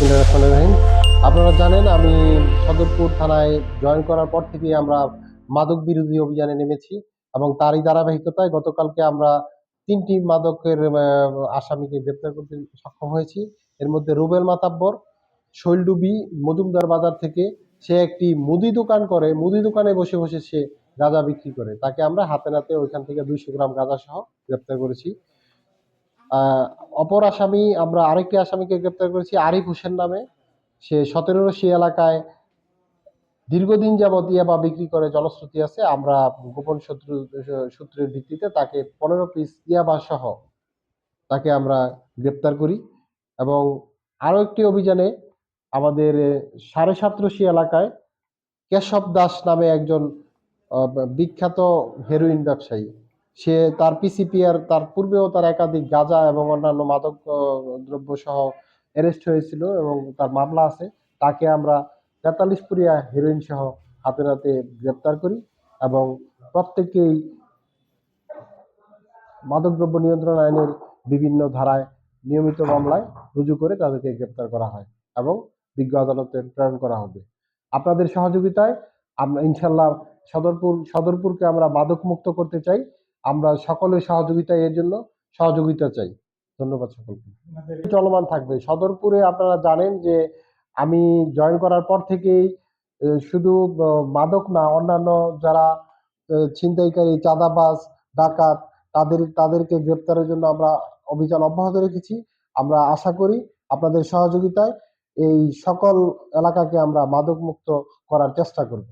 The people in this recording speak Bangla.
বিসমিল্লাহির আপনারা জানেন, আমি সদরপুর থানায় জয়েন করার পর থেকে আমরা মাদক বিরোধী অভিযানে নেমেছি এবং তারই ধারাবাহিকতায় গতকালকে আমরা তিনটি মাদকের আসামিকে গ্রেপ্তার করতে সক্ষম হয়েছি। এর মধ্যে রুবেল মাতাব্বর শৈলডুবি মজুমদার বাজার থেকে সে একটি মুদি দোকান করে, মুদি দোকানে বসে বসে সে গাঁজা বিক্রি করে। তাকে আমরা হাতে নাতে ওইখান থেকে দুইশো গ্রাম গাঁজা সহ গ্রেপ্তার করেছি। অপর আসামি, আমরা আরেকটি আসামিকে গ্রেপ্তার করেছি, আরিফ হোসেন নামে। সে সতেরো সি এলাকায় দীর্ঘদিন যাবৎ ইয়াবা বিক্রি করে জনশ্রুতি আছে। আমরা গোপন শত্রু, সূত্রের ভিত্তিতে তাকে পনেরো পিস ইয়াবা সহ তাকে আমরা গ্রেপ্তার করি। এবং আরও একটি অভিযানে আমাদের সাড়ে সাতরশি এলাকায় কেশব দাস নামে একজন বিখ্যাত হেরোইন ব্যবসায়ী। সে তার পিসিপিআর তার পূর্বেও তার একাধিক গাঁজা এবং অন্যান্য মাদক দ্রব্য সহ অ্যারেস্ট হয়েছিল এবং তার মামলা আছে। তাকে আমরা তেতাল্লিশ পুরিয়া হেরোইন সহ হাতে নাতে গ্রেপ্তার করি এবং প্রত্যেককেই মাদকদ্রব্য নিয়ন্ত্রণ আইনের বিভিন্ন ধারায় নিয়মিত মামলায় রুজু করে তাদেরকে গ্রেপ্তার করা হয় এবং বিজ্ঞ আদালতে প্রেরণ করা হবে। আপনাদের সহযোগিতায় আমরা ইনশাল্লাহ সদরপুর, সদরপুরকে আমরা মাদক মুক্ত করতে চাই। আমরা সকলের সহযোগিতা, এর জন্য সহযোগিতা চাই। ধন্যবাদ সকলকে। চলমান থাকবে। সদরপুরে আপনারা জানেন যে আমি জয়েন করার পর থেকেই শুধু মাদক না, অন্যান্য যারা ছিনতাইকারী, চাঁদাবাজ, ডাকাত, তাদের, তাদেরকে গ্রেপ্তারের জন্য আমরা অভিযান অব্যাহত রেখেছি। আমরা আশা করি আপনাদের সহযোগিতায় এই সকল এলাকাকে আমরা মাদক মুক্ত করার চেষ্টা করব।